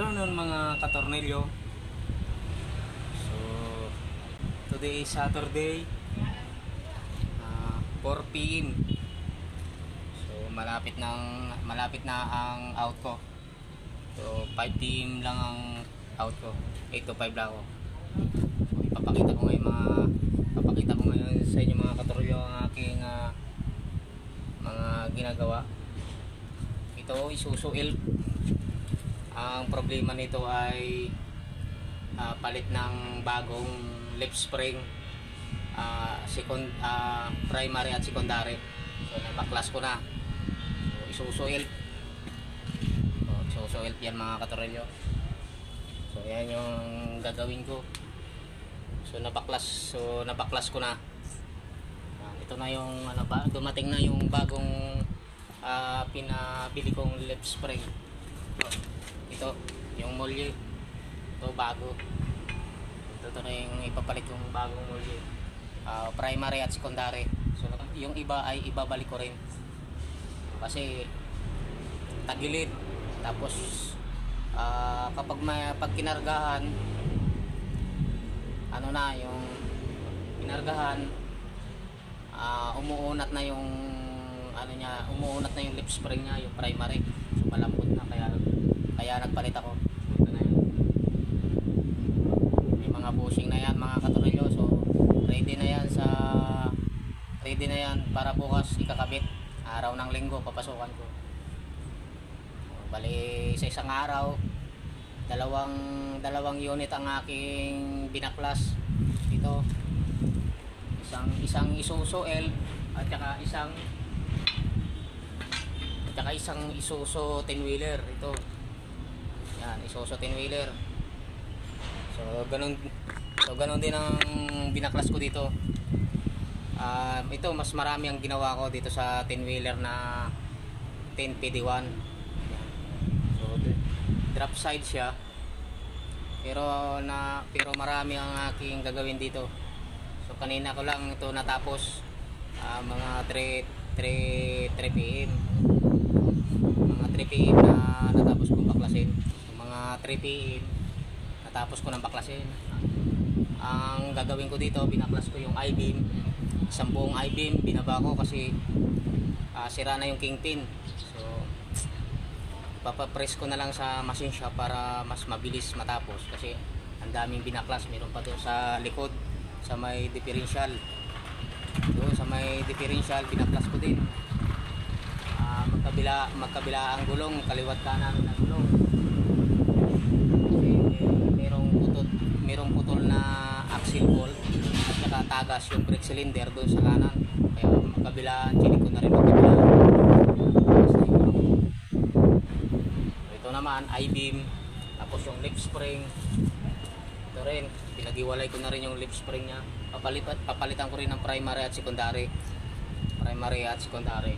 afternoon mga katornilyo. So, today is Saturday. ah, 4 p.m. So, malapit nang malapit na ang out ko. So, 5 p.m. lang ang out ko. 8 to 5 lang ako. So, ipapakita ko ngayon mga papakita ko ngayon sa inyo mga katornilyo ang aking ah, mga ginagawa. Ito, Isuzu Elf. Ang problema nito ay ah, palit ng bagong lip spring ah, second, ah, primary at secondary. So napaklas ko na. So Isuzu Elf. So, Isuzu Elf yan mga katorelyo. So yan yung gagawin ko. So napaklas, so napaklas ko na. Ah, ito na yung ano ba, dumating na yung bagong ah, pinabili kong lip spring. Ito, yung molye. Ito, bago. Ito, ito na yung ipapalit yung bagong molye. Ah, primary at secondary. So, yung iba ay ibabalik ko rin. Kasi, tagilid. Tapos, ah, kapag may pag ano na, yung kinargahan, ah, umuunat na yung ano niya, umuunat na yung lip spring niya, yung primary. So malambot kaya nagpalit ako. Ito na yun. Mga bushing na yan mga katorilyo. So ready na yan sa ready na yan para bukas ikakabit. Araw ng linggo papasukan ko. Bali sa isang araw dalawang dalawang unit ang aking binaklas dito isang isang Isuzu L at saka isang at saka isang Isuzu 10 wheeler ito yan Isuzu 10 wheeler so ganun so ganun din ang binaklas ko dito. Ah, ito mas marami ang ginawa ko dito sa 10 wheeler na 10 PD1 yan. so drop side siya. Pero na pero marami ang aking gagawin dito. So kanina ko lang ito natapos ah, mga 3 3 3 PM mga 3 PM na natapos kong baklasin mga 3 PM natapos ko ng baklasin. Ang gagawin ko dito binaklas ko yung I-beam. Isang buong I-beam binaba ko kasi ah, sira na yung kingpin. So papapress ko na lang sa machine shop para mas mabilis matapos. Kasi ang daming binaklas meron pa doon sa likod sa may differential. Doon sa may differential binaklas ko din. Ah, magkabila magkabila ang gulong kaliwat kanan na gulong putol merong putol na axle bolt at saka tagas yung brake cylinder doon sa kanan. Kaya magkabilaan chinik ko na rin magkabilaan So, ito naman I-beam tapos yung lip spring. Ito rin pinag-iwalay ko na rin yung lip spring nya papalitan, papalitan ko rin ng primary at secondary. Primary at secondary.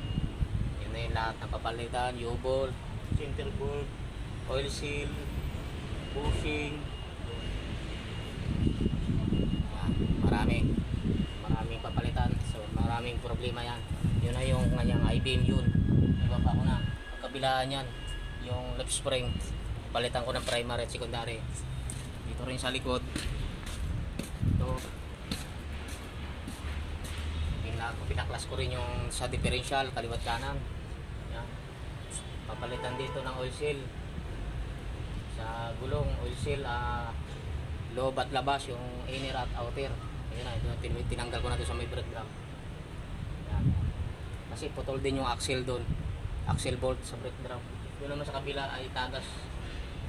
Yun na yung lahat ng papalitan U-bolt, center bolt. oil seal bushing marami. Maraming papalitan. So maraming problema yan. Yun na yung kanyang I-beam yun. Ibaba ko na. Kabilaan yan yung lip spring palitan ko ng primary at secondary. Dito rin sa likod. Ito. Pina- pinaklas ko rin yung sa differential kaliwat kanan. Yan. Papalitan dito ng oil seal sa gulong oil seal ah, loob at labas yung inner at outer. Ayun na ito, tin- tinanggal ko na doon sa may brake drum yan kasi putol din yung axle doon. Axle bolt sa brake drum yun naman sa kabila ay tagas.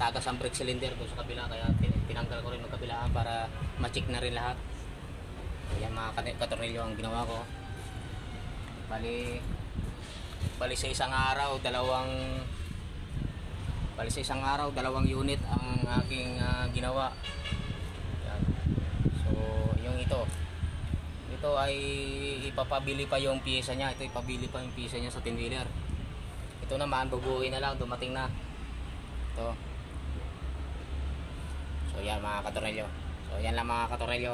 Tagas ang brake cylinder doon sa kabila kaya tin- tinanggal ko rin magkabilaan para ma-check na rin lahat. Yan mga kat- katornilyo ang ginawa ko. Bali bali sa isang araw dalawang bali sa isang araw dalawang unit ang aking ah, ginawa. Yan. so yung ito. Ito ay ipapabili pa yung pyesa niya. Ito ipabili pa yung pyesa niya sa 10 wheeler. Ito naman bubuuin na lang. Dumating na. Ito. So yan mga katornilyo so yan lang mga katornilyo